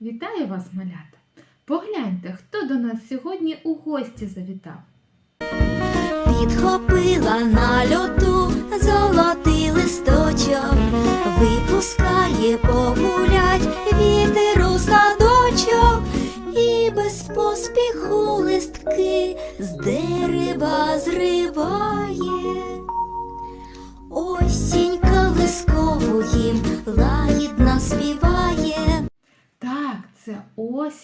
Вітаю вас, малята! Погляньте, хто до нас сьогодні у гості завітав. Підхопила на льоту золотий листочок, випускає погулять вітер у садочок, і без поспіху листки з дерева зриває.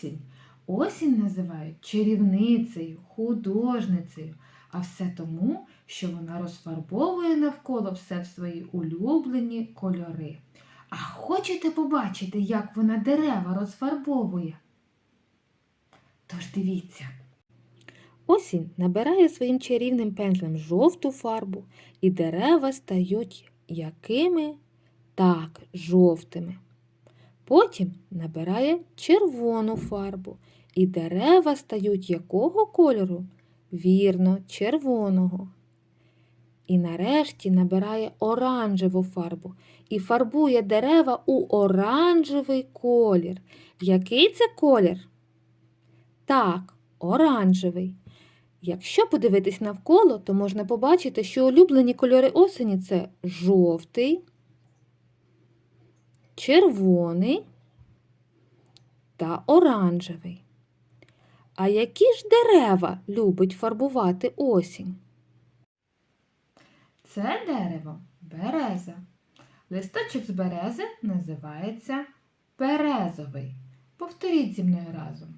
Осінь. Осінь називають чарівницею, художницею, а все тому, що вона розфарбовує навколо все в свої улюблені кольори. А хочете побачити, як вона дерева розфарбовує? Тож дивіться. Осінь набирає своїм чарівним пензлем жовту фарбу, і дерева стають якими? Так, жовтими. Потім набирає червону фарбу, і дерева стають якого кольору? Вірно, червоного. І нарешті набирає оранжеву фарбу і фарбує дерева у оранжевий колір. Який це колір? Так, оранжевий. Якщо подивитись навколо, то можна побачити, що улюблені кольори осені це жовтий, червоний та оранжевий. А які ж дерева любить фарбувати осінь? Це дерево береза. Листочок з берези називається березовий. Повторіть зі мною разом.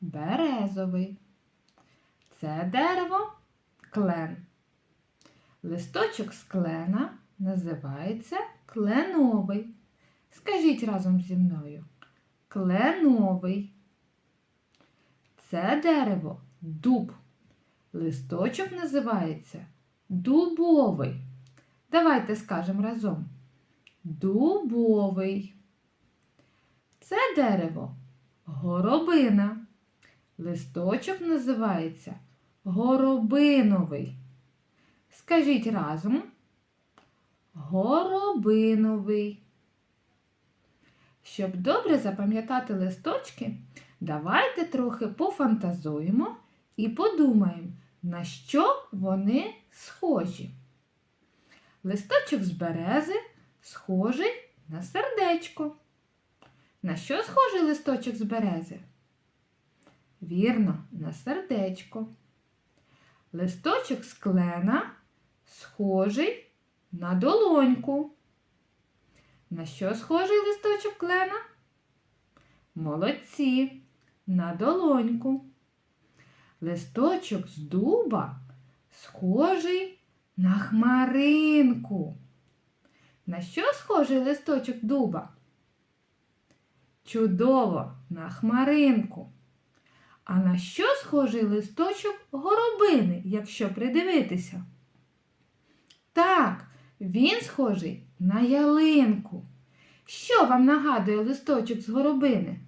Березовий. Це дерево клен. Листочок з клена називається кленовий. Скажіть разом зі мною. Кленовий. Це дерево дуб. Листочок називається дубовий. Давайте скажемо разом. Дубовий. Це дерево горобина. Листочок називається горобиновий. Скажіть разом. Горобиновий. Щоб добре запам'ятати листочки, давайте трохи пофантазуємо і подумаємо, на що вони схожі. Листочок з берези схожий на сердечко. На що схожий листочок з берези? Вірно, на сердечко. Листочок з клена схожий на долоньку. На що схожий листочок клена? Молодці, на долоньку. Листочок з дуба схожий на хмаринку. На що схожий листочок дуба? Чудово, на хмаринку. А на що схожий листочок горобини, якщо придивитися? Так, він схожий на ялинку. Що вам нагадує листочок з горобини?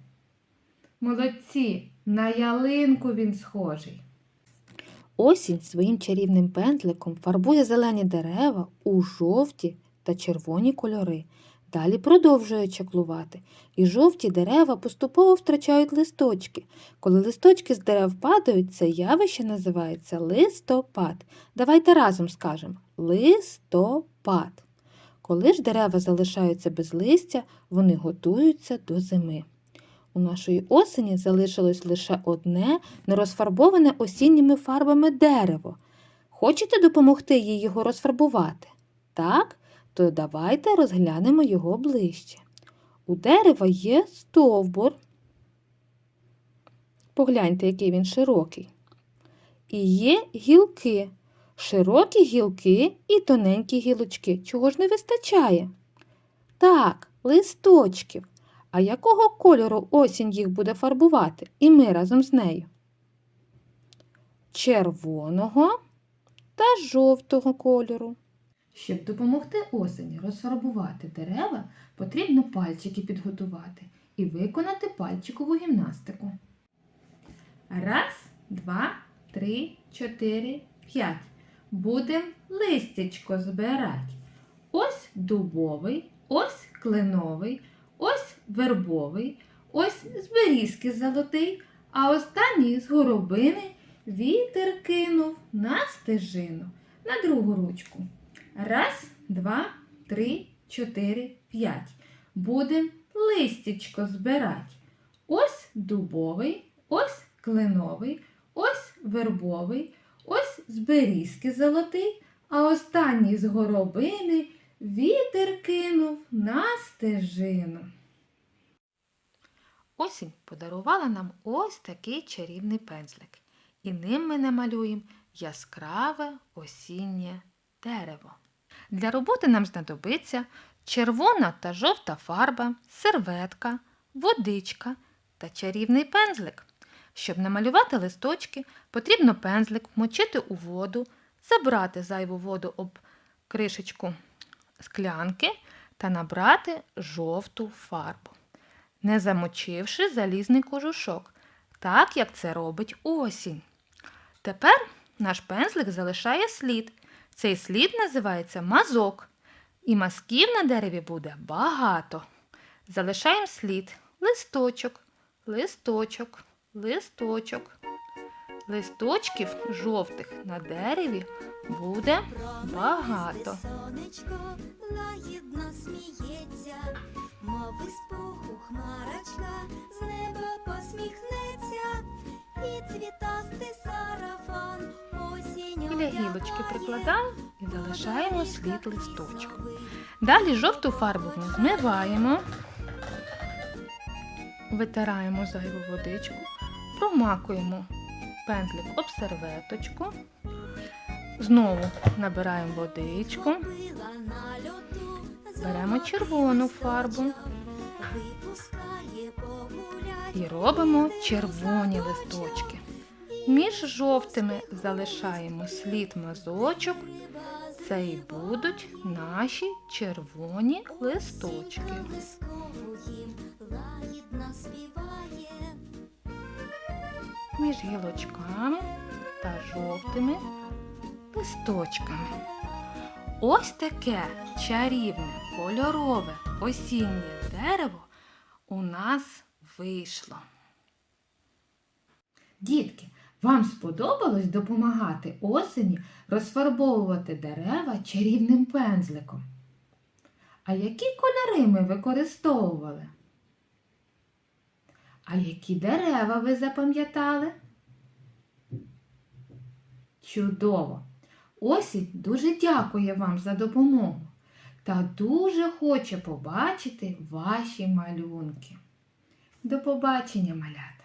Молодці, на ялинку він схожий. Осінь своїм чарівним пентликом фарбує зелені дерева у жовті та червоні кольори. Далі продовжує чаклувати, і жовті дерева поступово втрачають листочки. Коли листочки з дерев падають, це явище називається листопад. Давайте разом скажемо листопад. Коли ж дерева залишаються без листя, вони готуються до зими. У нашої осені залишилось лише одне нерозфарбоване осінніми фарбами дерево. Хочете допомогти їй його розфарбувати? Так? То давайте розглянемо його ближче. У дерева є стовбур. Погляньте, який він широкий. І є гілки, широкі гілки і тоненькі гілочки. Чого ж не вистачає? Так, листочків. А якого кольору осінь їх буде фарбувати? І ми разом з нею? Червоного та жовтого кольору. Щоб допомогти осені розфарбувати дерева, потрібно пальчики підготувати і виконати пальчикову гімнастику. Раз, два, три, чотири, п'ять. Будем листячко збирати. Ось дубовий, ось кленовий, ось вербовий, ось з золотий, а останній з горобини вітер кинув на стежину на другу ручку. Раз, два, три, чотири, п'ять. Будем листячко збирать. Ось дубовий, ось кленовий, ось вербовий, з берізки золотий, а останній з горобини вітер кинув на стежину. Осінь подарувала нам ось такий чарівний пензлик. І ним ми намалюємо яскраве осіннє дерево. Для роботи нам знадобиться червона та жовта фарба, серветка, водичка та чарівний пензлик. Щоб намалювати листочки, потрібно пензлик вмочити у воду, забрати зайву воду об кришечку склянки та набрати жовту фарбу, не замочивши залізний кожушок, так як це робить осінь. Тепер наш пензлик залишає слід. Цей слід називається мазок. І мазків на дереві буде багато. Залишаємо слід листочок, листочок, листочок. Листочків жовтих на дереві буде багато. Сонечко лагідно сміється, мов із пуху хмарочка з неба посміхнеться, і цвітастий сарафан осінь. Біля гілочки прикладаємо і залишаємо слід листочку. Далі жовту фарбу ми змиваємо, витираємо зайву водичку, промакуємо пензлик об серветочку, знову набираємо водичку, беремо червону фарбу і робимо червоні листочки. Між жовтими залишаємо слід мазочок. Це і будуть наші червоні листочки. Між гілочками та жовтими листочками. Ось таке чарівне, кольорове осіннє дерево у нас вийшло. Дітки, вам сподобалось допомагати осені розфарбовувати дерева чарівним пензликом? А які кольори ми використовували? А які дерева ви запам'ятали? Чудово! Осінь дуже дякує вам за допомогу та дуже хоче побачити ваші малюнки. До побачення, малята!